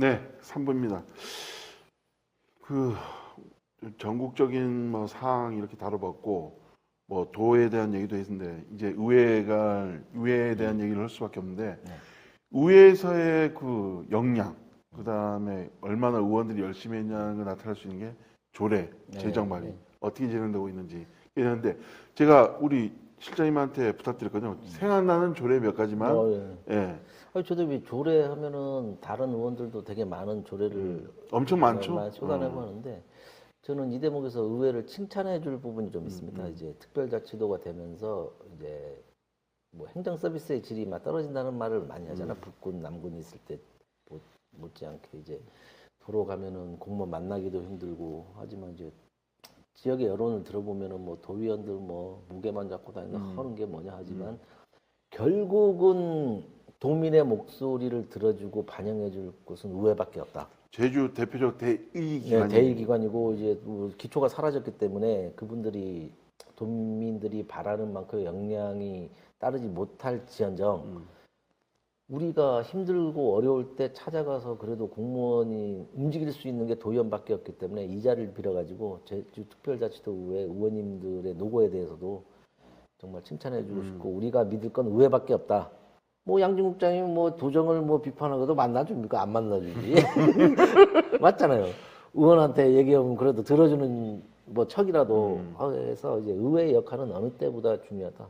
네, 3부입니다. 그 전국적인 뭐 사항 이렇게 다뤄봤고 뭐 도에 대한 얘기도 했는데 이제 의회가 의회에 대한 얘기를 할 수밖에 없는데 네. 의회에서의 그 역량 그 다음에 얼마나 의원들이 열심히 했냐는 걸 나타낼 수 있는 게 조례 네, 제정 발의 네. 어떻게 진행되고 있는지 이랬는데 제가 우리 실장님한테 부탁드렸거든요. 생각나는 조례 몇 가지만 어, 예. 예. 아니, 저도 왜 조례 하면은 다른 의원들도 되게 많은 조례를 엄청 많죠. 많이 쏟아내고 어. 하는데 저는 이 대목에서 의회를 칭찬해 줄 부분이 좀 있습니다. 음. 이제 특별자치도가 되면서 이제 뭐 행정 서비스의 질이 막 떨어진다는 말을 많이 하잖아. 음. 북군 남군 있을 때 못, 못지않게 이제 도로 가면은 공무원 만나기도 힘들고 하지만 이제 지역의 여론을 들어보면은 뭐 도의원들 뭐 무게만 잡고 다니는 음. 하는 게 뭐냐 하지만 결국은 도민의 목소리를 들어주고 반영해줄 곳은 의회밖에 없다. 제주 대표적 대의 네, 기관이 대의기관이고 이제 뭐 기초가 사라졌기 때문에 그분들이 도민들이 바라는 만큼의 역량이 따르지 못할 지언정 음. 우리가 힘들고 어려울 때 찾아가서 그래도 공무원이 움직일 수 있는 게 도의원밖에 없기 때문에 이 자리를 빌어가지고 제주 특별자치도의회 의원님들의 노고에 대해서도 정말 칭찬해 주고 싶고 우리가 믿을 건 의회밖에 없다. 뭐 양진국장이 뭐 도정을 뭐 비판하고도 만나줍니까? 안 만나주지. 맞잖아요. 의원한테 얘기하면 그래도 들어주는 뭐 척이라도 음. 해서 이제 의회의 역할은 어느 때보다 중요하다.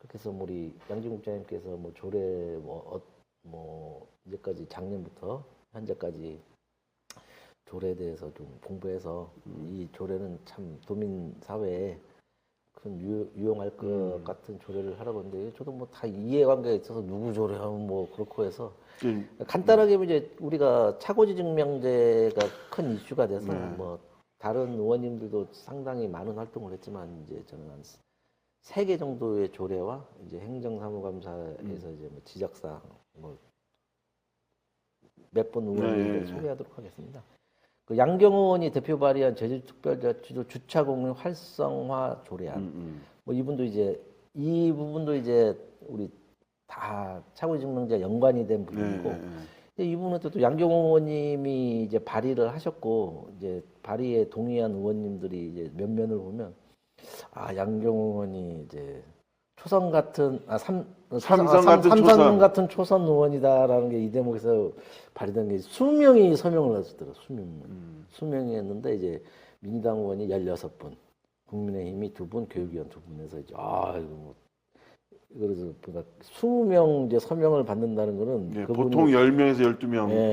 그렇게 해서 우리 양진국장님께서 뭐 조례 뭐, 어, 뭐 이제까지 작년부터 현재까지 조례에 대해서 좀 공부해서 이 조례는 참 도민 사회에 큰 유, 유용할 것 음. 같은 조례를 하라고 했는데 저도 뭐 다 이해관계가 있어서 누구 조례하면 뭐 그렇고 해서 그 간단하게 이제 우리가 차고지 증명제가 큰 이슈가 돼서 네. 뭐 다른 의원님들도 상당히 많은 활동을 했지만 이제 저는 한 세 개 정도의 조례와 이제 행정사무감사에서 음. 이제 뭐 지적사항 뭐몇 번 의원님들 네, 네. 소개하도록 하겠습니다. 그 양경 의원이 대표 발의한 제주특별자치도 주차공유 활성화 조례안 음, 음. 뭐 이분도 이제 이 부분도 이제 우리 다 차고지 증명제 연관이 된 네, 부분이고 네, 네. 근데 이분은 또 양경 의원님이 이제 발의를 하셨고 이제 발의에 동의한 의원님들이 이제 면면을 보면 아 양경 의원이 이제 초선 같은 아 삼, 삼선 아, 삼- 같은 삼선 초선. 같은 초선 의원이다라는 게 이 대목에서 발의된 게 수명이 서명을 하셨더라고 수명 음. 수명이 했는데 이제 민주당 의원이 16분, 국민의힘이 두 분, 교육위원 두 분에서 이제 아 이거 뭐 그래서 보다 20명 이제 서명을 받는다는 거는 예, 보통 10명에서 12명 예,